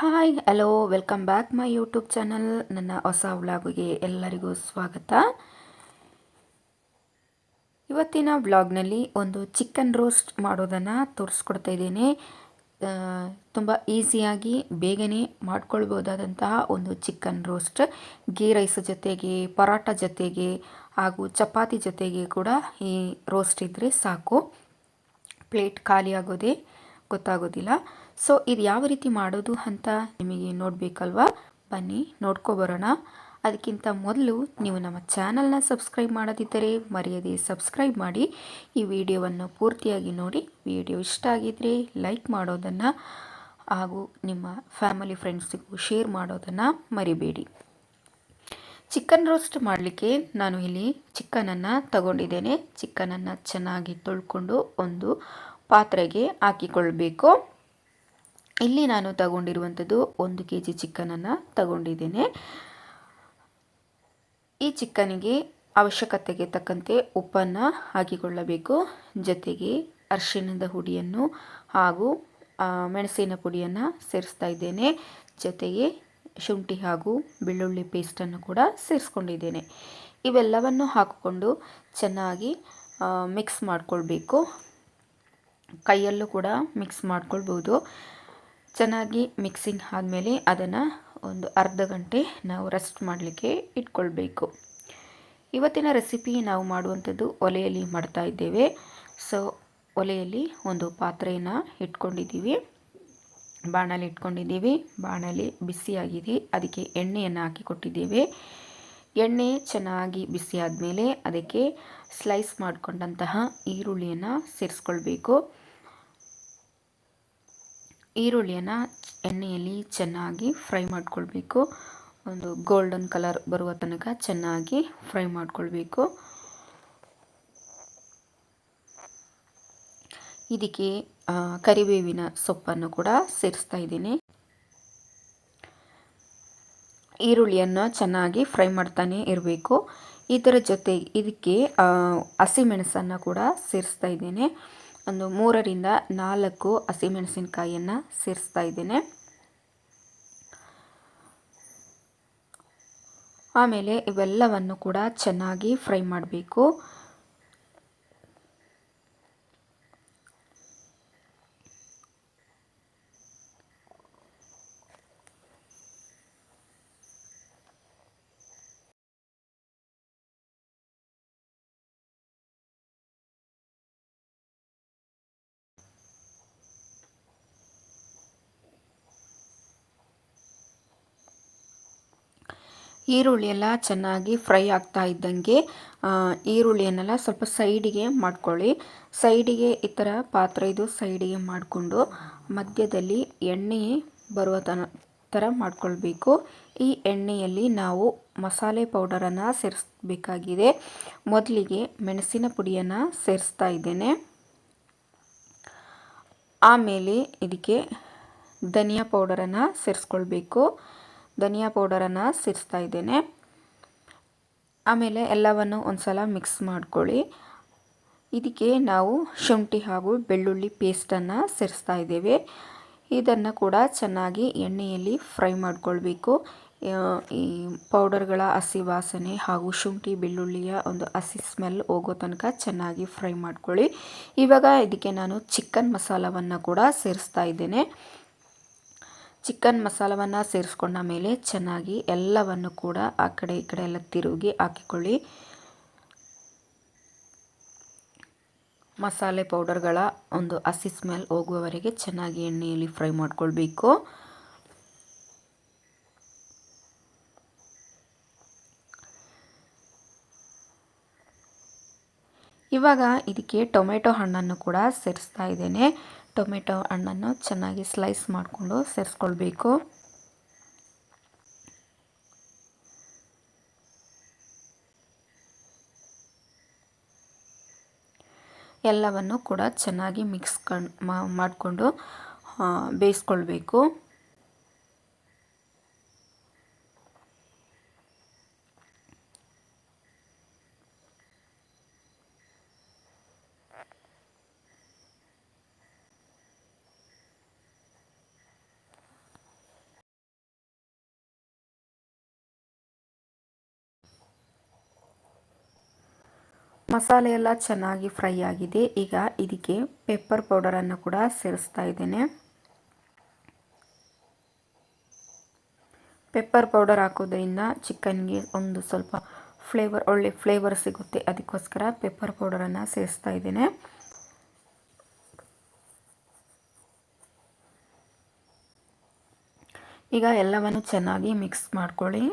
Hi hello welcome back my YouTube channel ನನ್ನ ಹೊಸ ವ್ಲಾಗಿಗೆ ಎಲ್ಲರಿಗೂ ಸ್ವಾಗತ. ಇವತ್ತಿನ ವ್ಲಾಗ್ನಲ್ಲಿ ಒಂದು ಚಿಕನ್ ರೋಸ್ಟ್ ಮಾಡೋದನ್ನು ತೋರಿಸ್ಕೊಡ್ತಾ ಇದ್ದೇನೆ. ತುಂಬ ಈಸಿಯಾಗಿ ಬೇಗನೆ ಮಾಡ್ಕೊಳ್ಬೋದಾದಂತಹ ಒಂದು ಚಿಕನ್ ರೋಸ್ಟ್ ಗೀ ರೈಸ್ ಜೊತೆಗೆ ಪರೋಟ ಜೊತೆಗೆ, ಹಾಗೂ ಚಪಾತಿ ಜೊತೆಗೆ ಕೂಡ ಈ ರೋಸ್ಟ್ ಇದ್ದರೆ ಸಾಕು. ಪ್ಲೇಟ್ ಖಾಲಿ ಗೊತ್ತಾಗೋದಿಲ್ಲ. ಸೊ ಇದು ಯಾವ ರೀತಿ ಮಾಡೋದು ಅಂತ ನಿಮಗೆ ನೋಡಬೇಕಲ್ವಾ? ಬನ್ನಿ ನೋಡ್ಕೊಬರೋಣ ಅದಕ್ಕಿಂತ ಮೊದಲು ನೀವು ನಮ್ಮ ಚಾನಲ್ನ ಸಬ್ಸ್ಕ್ರೈಬ್ ಮಾಡದಿದ್ದರೆ ಮರೆಯದೆ ಸಬ್ಸ್ಕ್ರೈಬ್ ಮಾಡಿ. ಈ ವಿಡಿಯೋವನ್ನು ಪೂರ್ತಿಯಾಗಿ ನೋಡಿ. ವಿಡಿಯೋ ಇಷ್ಟ ಆಗಿದ್ದರೆ ಲೈಕ್ ಮಾಡೋದನ್ನು ಹಾಗೂ ನಿಮ್ಮ ಫ್ಯಾಮಿಲಿ ಫ್ರೆಂಡ್ಸಿಗೂ ಶೇರ್ ಮಾಡೋದನ್ನು ಮರಿಬೇಡಿ. ಚಿಕನ್ ರೋಸ್ಟ್ ಮಾಡಲಿಕ್ಕೆ ನಾನು ಇಲ್ಲಿ ಚಿಕನನ್ನು ತಗೊಂಡಿದ್ದೇನೆ. ಚಿಕನನ್ನು ಚೆನ್ನಾಗಿ ತೊಳ್ಕೊಂಡು ಒಂದು ಪಾತ್ರೆಗೆ ಹಾಕಿಕೊಳ್ಬೇಕು. ಇಲ್ಲಿ ನಾನು ತಗೊಂಡಿರುವಂಥದ್ದು ಒಂದು ಕೆ ಜಿ ಚಿಕನನ್ನು ತಗೊಂಡಿದ್ದೇನೆ. ಈ ಚಿಕನಿಗೆ ಅವಶ್ಯಕತೆಗೆ ತಕ್ಕಂತೆ ಉಪ್ಪನ್ನು ಹಾಕಿಕೊಳ್ಳಬೇಕು, ಜೊತೆಗೆ ಅರಿಶಿಣದ ಹುಡಿಯನ್ನು ಹಾಗೂ ಮೆಣಸಿನ ಪುಡಿಯನ್ನು ಸೇರಿಸ್ತಾ ಇದ್ದೇನೆ. ಜೊತೆಗೆ ಶುಂಠಿ ಹಾಗೂ ಬೆಳ್ಳುಳ್ಳಿ ಪೇಸ್ಟನ್ನು ಕೂಡ ಸೇರಿಸ್ಕೊಂಡಿದ್ದೇನೆ. ಇವೆಲ್ಲವನ್ನು ಹಾಕಿಕೊಂಡು ಚೆನ್ನಾಗಿ ಮಿಕ್ಸ್ ಮಾಡಿಕೊಳ್ಬೇಕು. ಕೈಯಲ್ಲೂ ಕೂಡ ಮಿಕ್ಸ್ ಮಾಡ್ಕೊಳ್ಬೋದು. ಚೆನ್ನಾಗಿ ಮಿಕ್ಸಿಂಗ್ ಆದಮೇಲೆ ಅದನ್ನು ಒಂದು ಅರ್ಧ ಗಂಟೆ ನಾವು ರೆಸ್ಟ್ ಮಾಡಲಿಕ್ಕೆ ಇಟ್ಕೊಳ್ಬೇಕು. ಇವತ್ತಿನ ರೆಸಿಪಿ ನಾವು ಮಾಡುವಂಥದ್ದು ಒಲೆಯಲ್ಲಿ ಮಾಡ್ತಾ ಇದ್ದೇವೆ. ಸೊ ಒಲೆಯಲ್ಲಿ ಒಂದು ಪಾತ್ರೆಯನ್ನು ಇಟ್ಕೊಂಡಿದ್ದೀವಿ. ಬಾಣಲಿ ಇಟ್ಕೊಂಡಿದ್ದೀವಿ. ಬಾಣಲಿ ಬಿಸಿಯಾಗಿದೆ. ಅದಕ್ಕೆ ಎಣ್ಣೆಯನ್ನು ಹಾಕಿ ಕೊಟ್ಟಿದ್ದೇವೆ. ಎಣ್ಣೆ ಚೆನ್ನಾಗಿ ಬಿಸಿಯಾದ ಮೇಲೆ ಅದಕ್ಕೆ ಸ್ಲೈಸ್ ಮಾಡಿಕೊಂಡಂತಹ ಈರುಳ್ಳಿಯನ್ನು ಸೇರಿಸ್ಕೊಳ್ಬೇಕು. ಈರುಳ್ಳಿಯನ್ನು ಎಣ್ಣೆಯಲ್ಲಿ ಚೆನ್ನಾಗಿ ಫ್ರೈ ಮಾಡ್ಕೊಳ್ಬೇಕು. ಒಂದು ಗೋಲ್ಡನ್ ಕಲರ್ ಬರುವ ತನಕ ಚೆನ್ನಾಗಿ ಫ್ರೈ ಮಾಡ್ಕೊಳ್ಬೇಕು. ಇದಕ್ಕೆ ಕರಿಬೇವಿನ ಸೊಪ್ಪನ್ನು ಕೂಡ ಸೇರಿಸ್ತಾ ಇದ್ದೀನಿ. ಈರುಳ್ಳಿಯನ್ನು ಚೆನ್ನಾಗಿ ಫ್ರೈ ಮಾಡ್ತಾನೆ ಇರಬೇಕು. ಇದರ ಜೊತೆ ಇದಕ್ಕೆ ಹಸಿಮೆಣಸನ್ನು ಕೂಡ ಸೇರಿಸ್ತಾ ಇದ್ದೇನೆ. ಒಂದು ಮೂರರಿಂದ ನಾಲ್ಕು ಹಸಿಮೆಣಸಿನ್ಕಾಯಿಯನ್ನು ಸೇರಿಸ್ತಾ ಇದ್ದೇನೆ. ಆಮೇಲೆ ಇವೆಲ್ಲವನ್ನು ಕೂಡ ಚೆನ್ನಾಗಿ ಫ್ರೈ ಮಾಡಬೇಕು. ಈರುಳ್ಳಿ ಎಲ್ಲ ಚೆನ್ನಾಗಿ ಫ್ರೈ ಆಗ್ತಾ ಇದ್ದಂಗೆ ಈರುಳ್ಳಿಯನ್ನೆಲ್ಲ ಸ್ವಲ್ಪ ಸೈಡಿಗೆ ಮಾಡ್ಕೊಳ್ಳಿ. ಸೈಡಿಗೆ ಈ ಥರ ಪಾತ್ರೆ ಇದು ಸೈಡಿಗೆ ಮಾಡಿಕೊಂಡು ಮಧ್ಯದಲ್ಲಿ ಎಣ್ಣೆ ಬರುವ ತನ, ಥರ ಮಾಡ್ಕೊಳ್ಬೇಕು. ಈ ಎಣ್ಣೆಯಲ್ಲಿ ನಾವು ಮಸಾಲೆ ಪೌಡರನ್ನು ಸೇರಿಸಬೇಕಾಗಿದೆ. ಮೊದಲಿಗೆ ಮೆಣಸಿನ ಪುಡಿಯನ್ನು ಸೇರಿಸ್ತಾ ಇದ್ದೇನೆ. ಆಮೇಲೆ ಇದಕ್ಕೆ ಧನಿಯಾ ಪೌಡರನ್ನು ಸೇರಿಸ್ಕೊಳ್ಬೇಕು. ಧನಿಯಾ ಪೌಡರನ್ನು ಸೇರಿಸ್ತಾ ಇದ್ದೇನೆ. ಆಮೇಲೆ ಎಲ್ಲವನ್ನು ಒಂದು ಸಲ ಮಿಕ್ಸ್ ಮಾಡ್ಕೊಳ್ಳಿ. ಇದಕ್ಕೆ ನಾವು ಶುಂಠಿ ಹಾಗೂ ಬೆಳ್ಳುಳ್ಳಿ ಪೇಸ್ಟನ್ನು ಸೇರಿಸ್ತಾ ಇದ್ದೇವೆ. ಇದನ್ನು ಕೂಡ ಚೆನ್ನಾಗಿ ಎಣ್ಣೆಯಲ್ಲಿ ಫ್ರೈ ಮಾಡಿಕೊಳ್ಬೇಕು. ಈ ಪೌಡರ್ಗಳ ಹಸಿ ವಾಸನೆ ಹಾಗೂ ಶುಂಠಿ, ಬೆಳ್ಳುಳ್ಳಿಯ ಒಂದು ಹಸಿ ಸ್ಮೆಲ್ ಹೋಗೋ ತನಕ ಚೆನ್ನಾಗಿ ಫ್ರೈ ಮಾಡ್ಕೊಳ್ಳಿ. ಇವಾಗ ಇದಕ್ಕೆ ನಾನು ಚಿಕನ್ ಮಸಾಲವನ್ನು ಕೂಡ ಸೇರಿಸ್ತಾ ಇದ್ದೇನೆ. ಚಿಕನ್ ಮಸಾಲವನ್ನು ಸೇರಿಸ್ಕೊಂಡ ಮೇಲೆ ಚೆನ್ನಾಗಿ ಎಲ್ಲವನ್ನು ಕೂಡ ಆ ಕಡೆ ಈ ಕಡೆ ಎಲ್ಲ ತಿರುಗಿ ಹಾಕಿಕೊಳ್ಳಿ. ಮಸಾಲೆ ಪೌಡರ್ಗಳ ಒಂದು ಹಸಿ ಸ್ಮೆಲ್ ಹೋಗುವವರೆಗೆ ಚೆನ್ನಾಗಿ ಎಣ್ಣೆಯಲ್ಲಿ ಫ್ರೈ ಮಾಡ್ಕೊಳ್ಬೇಕು. ಇವಾಗ ಇದಕ್ಕೆ ಟೊಮೆಟೊ ಹಣ್ಣನ್ನು ಕೂಡ ಸೇರಿಸ್ತಾ ಇದ್ದೇನೆ. ಟೊಮೆಟೊ ಹಣ್ಣನ್ನು ಚೆನ್ನಾಗಿ ಸ್ಲೈಸ್ ಮಾಡಿಕೊಂಡು ಸೇರಿಸ್ಕೊಳ್ಬೇಕು. ಎಲ್ಲವನ್ನು ಕೂಡ ಚೆನ್ನಾಗಿ ಮಿಕ್ಸ್ ಮಾಡಿಕೊಂಡು ಬೇಯಿಸ್ಕೊಳ್ಬೇಕು. ಮಸಾಲೆ ಎಲ್ಲ ಚೆನ್ನಾಗಿ ಫ್ರೈ ಆಗಿದೆ. ಈಗ ಇದಕ್ಕೆ ಪೆಪ್ಪರ್ ಪೌಡರನ್ನು ಕೂಡ ಸೇರಿಸ್ತಾ ಇದ್ದೇನೆ. ಪೆಪ್ಪರ್ ಪೌಡರ್ ಹಾಕೋದ್ರಿಂದ ಚಿಕನ್ಗೆ ಒಂದು ಸ್ವಲ್ಪ ಫ್ಲೇವರ್, ಒಳ್ಳೆ ಫ್ಲೇವರ್ ಸಿಗುತ್ತೆ. ಅದಕ್ಕೋಸ್ಕರ ಪೆಪ್ಪರ್ ಪೌಡರನ್ನು ಸೇರಿಸ್ತಾ ಇದ್ದೇನೆ. ಈಗ ಎಲ್ಲವನ್ನು ಚೆನ್ನಾಗಿ ಮಿಕ್ಸ್ ಮಾಡ್ಕೊಳ್ಳಿ.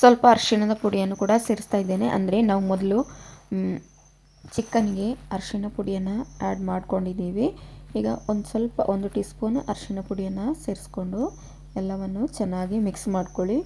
ಸ್ವಲ್ಪ ಅರಿಶಿಣದ ಪುಡಿಯನ್ನು ಕೂಡ ಸೇರಿಸ್ತಾ ಇದ್ದೇನೆ. ಅಂದರೆ ನಾವು ಮೊದಲು ಚಿಕನ್ಗೆ ಅರಿಶಿಣ ಪುಡಿಯನ್ನು ಆ್ಯಡ್ ಮಾಡ್ಕೊಂಡಿದ್ದೀವಿ. ಈಗ ಒಂದು ಸ್ವಲ್ಪ, ಒಂದು ಟೀ ಸ್ಪೂನ್ ಅರಿಶಿಣ ಪುಡಿಯನ್ನು ಸೇರಿಸ್ಕೊಂಡು ಎಲ್ಲವನ್ನು ಚೆನ್ನಾಗಿ ಮಿಕ್ಸ್ ಮಾಡ್ಕೊಳ್ಳಿ.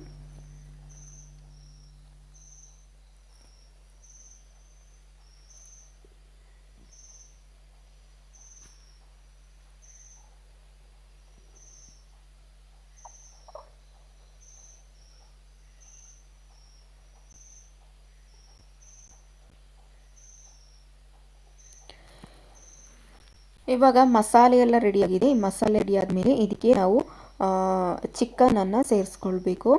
ಇವಾಗ ಮಸಾಲೆ ಎಲ್ಲ ರೆಡಿಯಾಗಿದೆ ಈ ಮಸಾಲೆ ರೆಡಿ ಆದಮೇಲೆ ಇದಕ್ಕೆ ನಾವು ಚಿಕನನ್ನು ಸೇರಿಸ್ಕೊಳ್ಬೇಕು.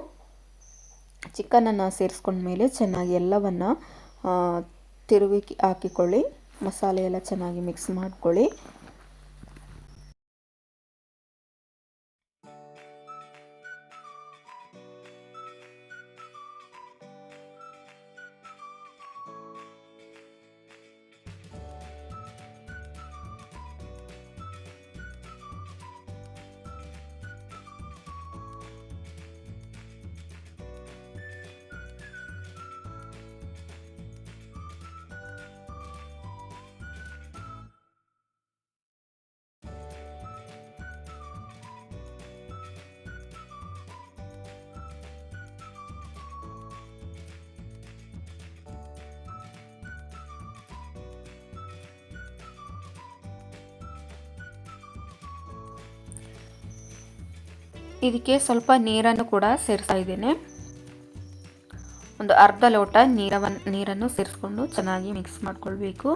ಚಿಕನನ್ನು ಸೇರಿಸ್ಕೊಂಡ್ಮೇಲೆ ಚೆನ್ನಾಗಿ ಎಲ್ಲವನ್ನು ತಿರುವಿ ಹಾಕಿಕೊಳ್ಳಿ. ಮಸಾಲೆ ಎಲ್ಲ ಚೆನ್ನಾಗಿ ಮಿಕ್ಸ್ ಮಾಡ್ಕೊಳ್ಳಿ. ಇದಕ್ಕೆ ಸ್ವಲ್ಪ ನೀರನ್ನು ಕೂಡ ಸೇರಿಸ್ತಾ ಇದ್ದೇನೆ. ಒಂದು ಅರ್ಧ ಲೋಟ ನೀರವನ್ನು ನೀರನ್ನು ಸೇರಿಸ್ಕೊಂಡು ಚೆನ್ನಾಗಿ ಮಿಕ್ಸ್ ಮಾಡ್ಕೊಳ್ಬೇಕು.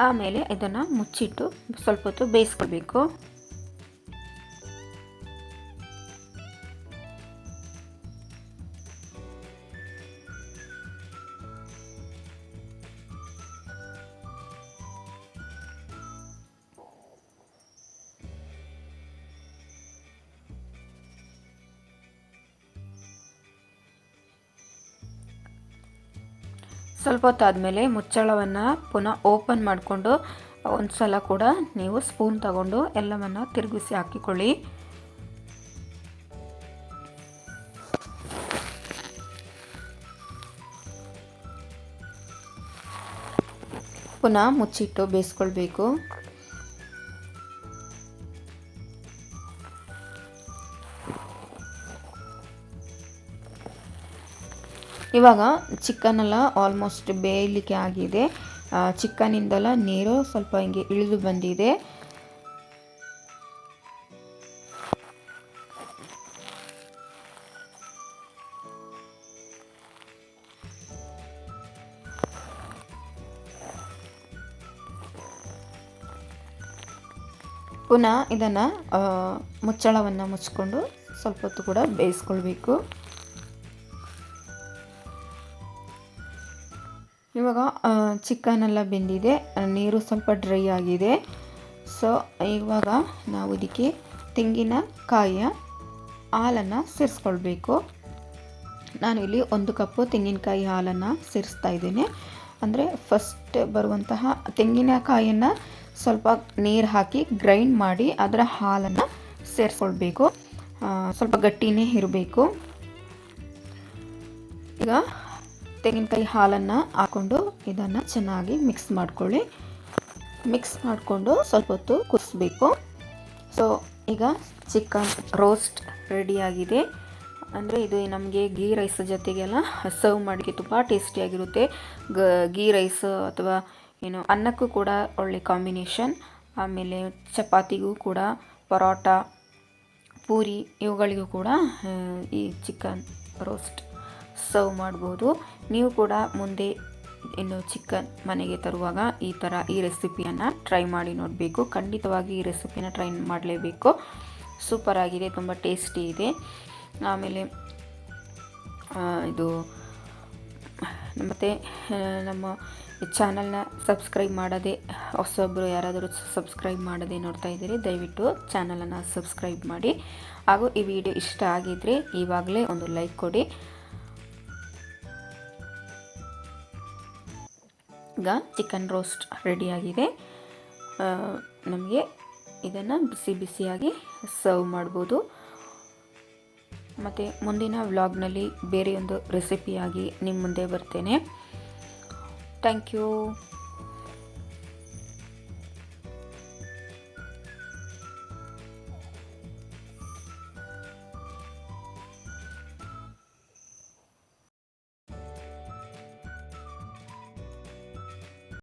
ಆಮೇಲೆ ಇದನ್ನು ಮುಚ್ಚಿಟ್ಟು ಸ್ವಲ್ಪ ಹೊತ್ತು ಬೇಯಿಸ್ಕೊಳ್ಬೇಕು. ಸ್ವಲ್ಪ ಹೊತ್ತಾದಮೇಲೆ ಮುಚ್ಚಳವನ್ನು ಪುನಃ ಓಪನ್ ಮಾಡಿಕೊಂಡು ಒಂದು ಸಲ ಕೂಡ ನೀವು ಸ್ಪೂನ್ ತಗೊಂಡು ಎಲ್ಲವನ್ನು ತಿರುಗಿಸಿ ಹಾಕಿಕೊಳ್ಳಿ. ಪುನಃ ಮುಚ್ಚಿಟ್ಟು ಬೇಯಿಸ್ಕೊಳ್ಬೇಕು. ಇವಾಗ ಚಿಕನೆಲ್ಲ ಆಲ್ಮೋಸ್ಟ್ ಬೇಯಲಿಕ್ಕೆ ಆಗಿದೆ. ಚಿಕನಿಂದೆಲ್ಲ ನೀರು ಸ್ವಲ್ಪ ಹಿಂಗೆ ಇಳಿದು ಬಂದಿದೆ. ಪುನಃ ಇದನ್ನು ಮುಚ್ಚಳವನ್ನು ಮುಚ್ಕೊಂಡು ಸ್ವಲ್ಪ ಹೊತ್ತು ಕೂಡ ಬೇಯಿಸ್ಕೊಳ್ಬೇಕು. ಇವಾಗ ಚಿಕನ್ ಎಲ್ಲ ಬೆಂದಿದೆ. ನೀರು ಸ್ವಲ್ಪ ಡ್ರೈ ಆಗಿದೆ. ಸೊ ಇವಾಗ ನಾವು ಇದಕ್ಕೆ ತೆಂಗಿನಕಾಯಿಯ ಹಾಲನ್ನು ಸೇರಿಸ್ಕೊಳ್ಬೇಕು. ನಾನು ಇಲ್ಲಿ ಒಂದು ಕಪ್ಪು ತೆಂಗಿನಕಾಯಿ ಹಾಲನ್ನು ಸೇರಿಸ್ತಾ ಇದ್ದೇನೆ. ಅಂದರೆ ಫಸ್ಟ್ ಬರುವಂತಹ ತೆಂಗಿನಕಾಯಿಯನ್ನು ಸ್ವಲ್ಪ ನೀರು ಹಾಕಿ ಗ್ರೈಂಡ್ ಮಾಡಿ ಅದರ ಹಾಲನ್ನು ಸೇರಿಸ್ಕೊಳ್ಬೇಕು. ಸ್ವಲ್ಪ ಗಟ್ಟಿನೇ ಇರಬೇಕು. ಈಗ ತೆಂಗಿನಕಾಯಿ ಹಾಲನ್ನು ಹಾಕ್ಕೊಂಡು ಇದನ್ನು ಚೆನ್ನಾಗಿ ಮಿಕ್ಸ್ ಮಾಡ್ಕೊಳ್ಳಿ. ಮಿಕ್ಸ್ ಮಾಡಿಕೊಂಡು ಸ್ವಲ್ಪ ಹೊತ್ತು ಕುದಿಸ್ಬೇಕು. ಸೊ ಈಗ ಚಿಕನ್ ರೋಸ್ಟ್ ರೆಡಿಯಾಗಿದೆ ಅಂದರೆ ಇದು ನಮಗೆ ಗೀ ರೈಸ್ ಜೊತೆಗೆಲ್ಲ ಸರ್ವ್ ಮಾಡೋಕ್ಕೆ ತುಂಬ ಟೇಸ್ಟಿಯಾಗಿರುತ್ತೆ ಗ ಗೀ ರೈಸ್ ಅಥವಾ ಏನು ಅನ್ನಕ್ಕೂ ಕೂಡ ಒಳ್ಳೆ ಕಾಂಬಿನೇಷನ್ ಆಮೇಲೆ ಚಪಾತಿಗೂ ಕೂಡ ಪರೋಟ, ಪೂರಿ ಇವುಗಳಿಗೂ ಕೂಡ ಈ ಚಿಕನ್ ರೋಸ್ಟ್ ಸರ್ವ್ ಮಾಡ್ಬೋದು. ನೀವು ಕೂಡ ಮುಂದೆ ಇನ್ನು ಚಿಕನ್ ಮನೆಗೆ ತರುವಾಗ ಈ ಥರ ಈ ರೆಸಿಪಿಯನ್ನು ಟ್ರೈ ಮಾಡಿ ನೋಡಬೇಕು. ಖಂಡಿತವಾಗಿ ಈ ರೆಸಿಪಿನ ಟ್ರೈ ಮಾಡಲೇಬೇಕು. ಸೂಪರ್ ಆಗಿದೆ, ತುಂಬ ಟೇಸ್ಟಿ ಇದೆ. ಆಮೇಲೆ ಇದು, ಮತ್ತು ನಮ್ಮ ಚಾನಲ್ನ ಸಬ್ಸ್ಕ್ರೈಬ್ ಮಾಡದೆ ಹೊಸೊಬ್ಬರು ಯಾರಾದರೂ ಸಬ್ಸ್ಕ್ರೈಬ್ ಮಾಡದೆ ನೋಡ್ತಾ ಇದ್ದೀರಿ, ದಯವಿಟ್ಟು ಚಾನಲನ್ನು ಸಬ್ಸ್ಕ್ರೈಬ್ ಮಾಡಿ. ಹಾಗೂ ಈ ವಿಡಿಯೋ ಇಷ್ಟ ಆಗಿದ್ದರೆ ಇವಾಗಲೇ ಒಂದು ಲೈಕ್ ಕೊಡಿ. ಈಗ ಚಿಕನ್ ರೋಸ್ಟ್ ರೆಡಿಯಾಗಿದೆ ನಮಗೆ ಇದನ್ನು ಬಿಸಿ ಬಿಸಿಯಾಗಿ ಸರ್ವ್ ಮಾಡ್ಬೋದು. ಮತ್ತು ಮುಂದಿನ ವ್ಲಾಗ್ನಲ್ಲಿ ಬೇರೆಯೊಂದು ರೆಸಿಪಿಯಾಗಿ ನಿಮ್ಮ ಮುಂದೆ ಬರ್ತೇನೆ. Thank you